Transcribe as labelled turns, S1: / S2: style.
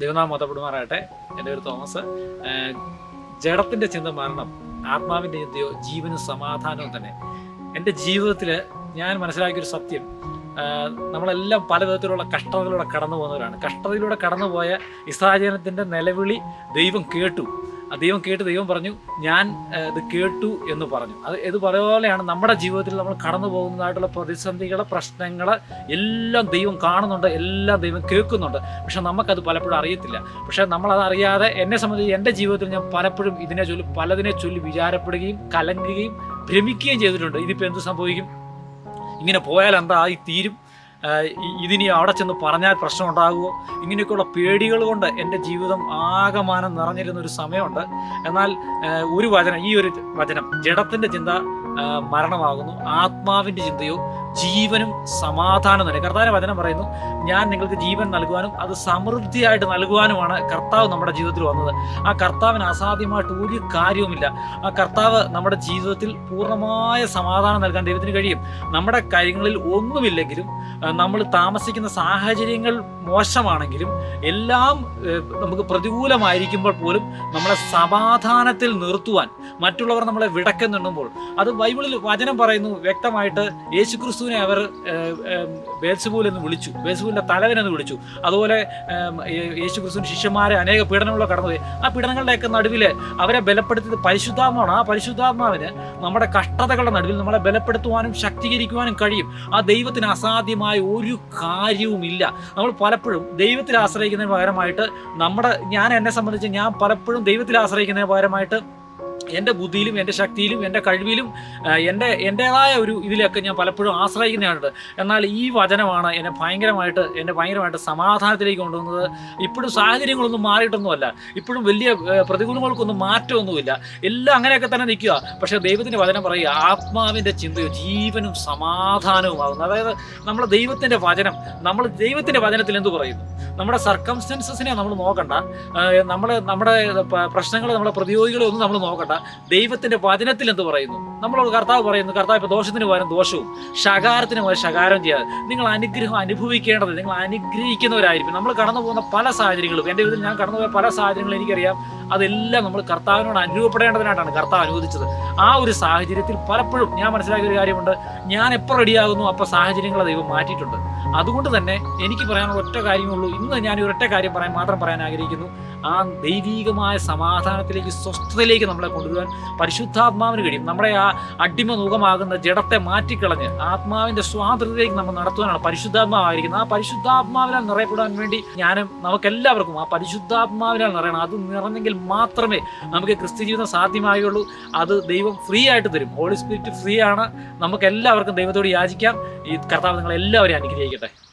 S1: ദൈവനാമം മതപ്പെടുമാറാകട്ടെ എന്റെ പേര് തോമസ്. ജഡത്തിന്റെ ചിന്ത മരണം ആത്മാവിന്റെ ചിന്തയോ ജീവനും സമാധാനവും തന്നെ. എന്റെ ജീവിതത്തിൽ ഞാൻ മനസ്സിലാക്കിയൊരു സത്യം. നമ്മളെല്ലാം പല വിധത്തിലുള്ള കഷ്ടതകളിലൂടെ കടന്നു പോകുന്നവരാണ് കഷ്ടതയിലൂടെ കടന്നുപോയ ഇസാചനത്തിന്റെ നിലവിളി ദൈവം കേട്ടു. ദൈവം കേട്ട് ദൈവം പറഞ്ഞു ഞാൻ ഇത് കേട്ടു എന്ന് പറഞ്ഞു. അത് ഇത് പോലെയാണ് നമ്മുടെ ജീവിതത്തിൽ നമ്മൾ കടന്നു പോകുന്നതായിട്ടുള്ള പ്രതിസന്ധികൾ പ്രശ്നങ്ങൾ എല്ലാം ദൈവം കാണുന്നുണ്ട് എല്ലാം ദൈവം കേൾക്കുന്നുണ്ട്. പക്ഷെ നമുക്കത് പലപ്പോഴും അറിയത്തില്ല. പക്ഷെ നമ്മളത് അറിയാതെ എന്നെ സംബന്ധിച്ച് എന്റെ ജീവിതത്തിൽ ഞാൻ പലപ്പോഴും ഇതിനെ ചൊല്ലി പലതിനെ ചൊല്ലി വിചാരപ്പെടുകയും കലങ്ങുകയും ഭ്രമിക്കുകയും ചെയ്തിട്ടുണ്ട്. ഇതിപ്പോൾ എന്ത് സംഭവിക്കും? ഇങ്ങനെ പോയാൽ എന്തായി തീരും? ഇതിനി അവിടെ ചെന്ന് പറഞ്ഞാൽ പ്രശ്നം ഉണ്ടാകുമോ ഇങ്ങനെയൊക്കെയുള്ള പേടികൾ കൊണ്ട് എന്റെ ജീവിതം ആകമാനം നിറഞ്ഞിരുന്ന ഒരു സമയമുണ്ട്. എന്നാൽ ഒരു വചനം ഈ ഒരു വചനം ജഡത്തിന്റെ ചിന്ത മരണമാകുന്നു. ആത്മാവിന്റെ ചിന്തയോ ജീവനും സമാധാനം തന്നെ. കർത്താവിന്റെ വചനം പറയുന്നു ഞാൻ നിങ്ങൾക്ക് ജീവൻ നൽകുവാനും അത് സമൃദ്ധിയായിട്ട് നൽകുവാനുമാണ് കർത്താവ് നമ്മുടെ ജീവിതത്തിൽ വന്നത്. ആ കർത്താവിന് അസാധ്യമായിട്ട് ഒരു കാര്യവുമില്ല. ആ കർത്താവ് നമ്മുടെ ജീവിതത്തിൽ പൂർണമായ സമാധാനം നൽകാൻ ദൈവത്തിന് കഴിയും. നമ്മുടെ കാര്യങ്ങളിൽ ഒന്നുമില്ലെങ്കിലും നമ്മൾ താമസിക്കുന്ന സാഹചര്യങ്ങൾ മോശമാണെങ്കിലും എല്ലാം നമുക്ക് പ്രതികൂലമായിരിക്കുമ്പോൾ പോലും നമ്മളെ സമാധാനത്തിൽ നിർത്തുവാൻ മറ്റുള്ളവർ നമ്മളെ വിടക്കുന്നുണ്ടുമ്പോൾ അത് ബൈബിളിൽ വചനം പറയുന്നു വ്യക്തമായിട്ട് യേശുക്രിസ്തുവിനെ അവർ ബേത്സുബൂൽ എന്ന് വിളിച്ചു. ബേത്സുബൂലിന്റെ തലവനെന്ന് വിളിച്ചു. അതുപോലെ യേശുക്രിസ്തുവിന് ശിഷ്യന്മാരെ അനേക പീഡനങ്ങളിലൂടെ കടന്നുപോയി ആ പീഡനങ്ങളുടെയൊക്കെ നടുവിൽ അവരെ ബലപ്പെടുത്തിയത് പരിശുദ്ധാത്മാവാണ്. ആ പരിശുദ്ധാത്മാവിന് നമ്മുടെ കഷ്ടതകളുടെ നടുവിൽ നമ്മളെ ബലപ്പെടുത്തുവാനും ശക്തീകരിക്കുവാനും കഴിയും. ആ ദൈവത്തിന് അസാധ്യമായ ഒരു കാര്യവുമില്ല. നമ്മൾ പലപ്പോഴും ദൈവത്തിൽ ആശ്രയിക്കുന്നതിന് പകരമായിട്ട് നമ്മുടെ ഞാൻ എന്നെ സംബന്ധിച്ച് ഞാൻ പലപ്പോഴും ദൈവത്തിൽ ആശ്രയിക്കുന്നതിന് പകരമായിട്ട് എന്റെ ബുദ്ധിയിലും എന്റെ ശക്തിയിലും എന്റെ കഴിവിലും എന്റെ എന്റേതായ ഒരു ഇതിലൊക്കെ ഞാൻ പലപ്പോഴും ആശ്രയിക്കുന്നതാണ് എന്നാൽ ഈ വചനമാണ് എന്നെ ഭയങ്കരമായിട്ട് എന്നെ ഭയങ്കരമായിട്ട് സമാധാനത്തിലേക്ക് കൊണ്ടുവന്നത്. ഇപ്പോഴും സാഹചര്യങ്ങളൊന്നും മാറിയിട്ടൊന്നുമല്ല. ഇപ്പോഴും വലിയ പ്രതികൂലങ്ങൾക്കൊന്നും മാറ്റമൊന്നുമില്ല. എല്ലാം അങ്ങനെയൊക്കെ തന്നെ നിൽക്കുക. പക്ഷേ ദൈവത്തിന്റെ വചനം പറയുക ആത്മാവിന്റെ ചിന്തയും ജീവനും സമാധാനവും സമാധാനവുമാകുന്നു. അതായത് നമ്മുടെ ദൈവത്തിന്റെ വചനം നമ്മൾ ദൈവത്തിന്റെ വചനത്തിൽ എന്തു പറയുന്നു? നമ്മുടെ സർക്കംസ്റ്റൻസസിനെ നമ്മൾ നോക്കണ്ട. നമ്മൾ നമ്മുടെ പ്രശ്നങ്ങൾ നമ്മുടെ പ്രതിയോഗികളെ ഒന്നും നമ്മൾ നോക്കണ്ട. ദൈവത്തിന്റെ വചനത്തിൽ എന്ത് പറയുന്നു? നമ്മളോട് കർത്താവ് പറയുന്നു കർത്താവ് ഇപ്പൊ ദോഷത്തിന് പകരം ദോഷവും ശകാരത്തിന് പകരം ശകാരം ചെയ്യാതെ. നിങ്ങൾ അനുഗ്രഹം അനുഭവിക്കേണ്ടത് നിങ്ങൾ അനുഗ്രഹിക്കുന്നവരായിരിക്കും. നമ്മൾ കടന്നു പോകുന്ന പല സാഹചര്യങ്ങളും എന്റെ വീട്ടിൽ ഞാൻ കടന്നു പോയ പല സാഹചര്യങ്ങളും എനിക്കറിയാം. അതെല്ലാം നമ്മൾ കർത്താവിനോട് അനുഭവപ്പെടേണ്ടതിനായിട്ടാണ് കർത്താവ് അനുവദിച്ചത്. ആ ഒരു സാഹചര്യത്തിൽ പലപ്പോഴും ഞാൻ മനസ്സിലാക്കിയ ഒരു കാര്യമുണ്ട്. ഞാൻ എപ്പോൾ റെഡിയാകുന്നു അപ്പോൾ സാഹചര്യങ്ങളെ ദൈവം മാറ്റിയിട്ടുണ്ട്. അതുകൊണ്ട് തന്നെ എനിക്ക് പറയാനുള്ള ഒറ്റ കാര്യമുള്ളൂ ഇന്ന് ഞാൻ ഒരൊറ്റ കാര്യം പറയാൻ മാത്രം പറയാൻ ആഗ്രഹിക്കുന്നു. ആ ദൈവീകമായ സമാധാനത്തിലേക്ക് സ്വസ്ഥതയിലേക്ക് നമ്മളെ കൊണ്ടുവരാൻ പരിശുദ്ധാത്മാവിന് കഴിയും. നമ്മുടെ ആ അടിമ മുഖമാകുന്ന ജഡത്തെ മാറ്റിക്കളഞ്ഞ് ആത്മാവിന്റെ സ്വാതന്ത്ര്യത്തിലേക്ക് നമ്മൾ നടത്തുവാനാണ് പരിശുദ്ധാത്മാവായിരിക്കുന്നത്. ആ പരിശുദ്ധാത്മാവിനാൽ നിറയപ്പെടാൻ വേണ്ടി ഞാനും നമുക്കെല്ലാവർക്കും ആ പരിശുദ്ധാത്മാവിനാൽ നിറയണം. അത് നിറഞ്ഞെങ്കിൽ മാത്രമേ നമുക്ക് ക്രിസ്ത്യ ജീവിതം സാധ്യമായുള്ളൂ. അത് ദൈവം ഫ്രീ ആയിട്ട് തരും. ഹോളി സ്പിരിറ്റ് ഫ്രീ ആണ്. നമുക്ക് എല്ലാവർക്കും ദൈവത്തോട് യാചിക്കാം. ഈ കർത്താവ് നിങ്ങളെല്ലാവരെയും അനുഗ്രഹിക്കട്ടെ.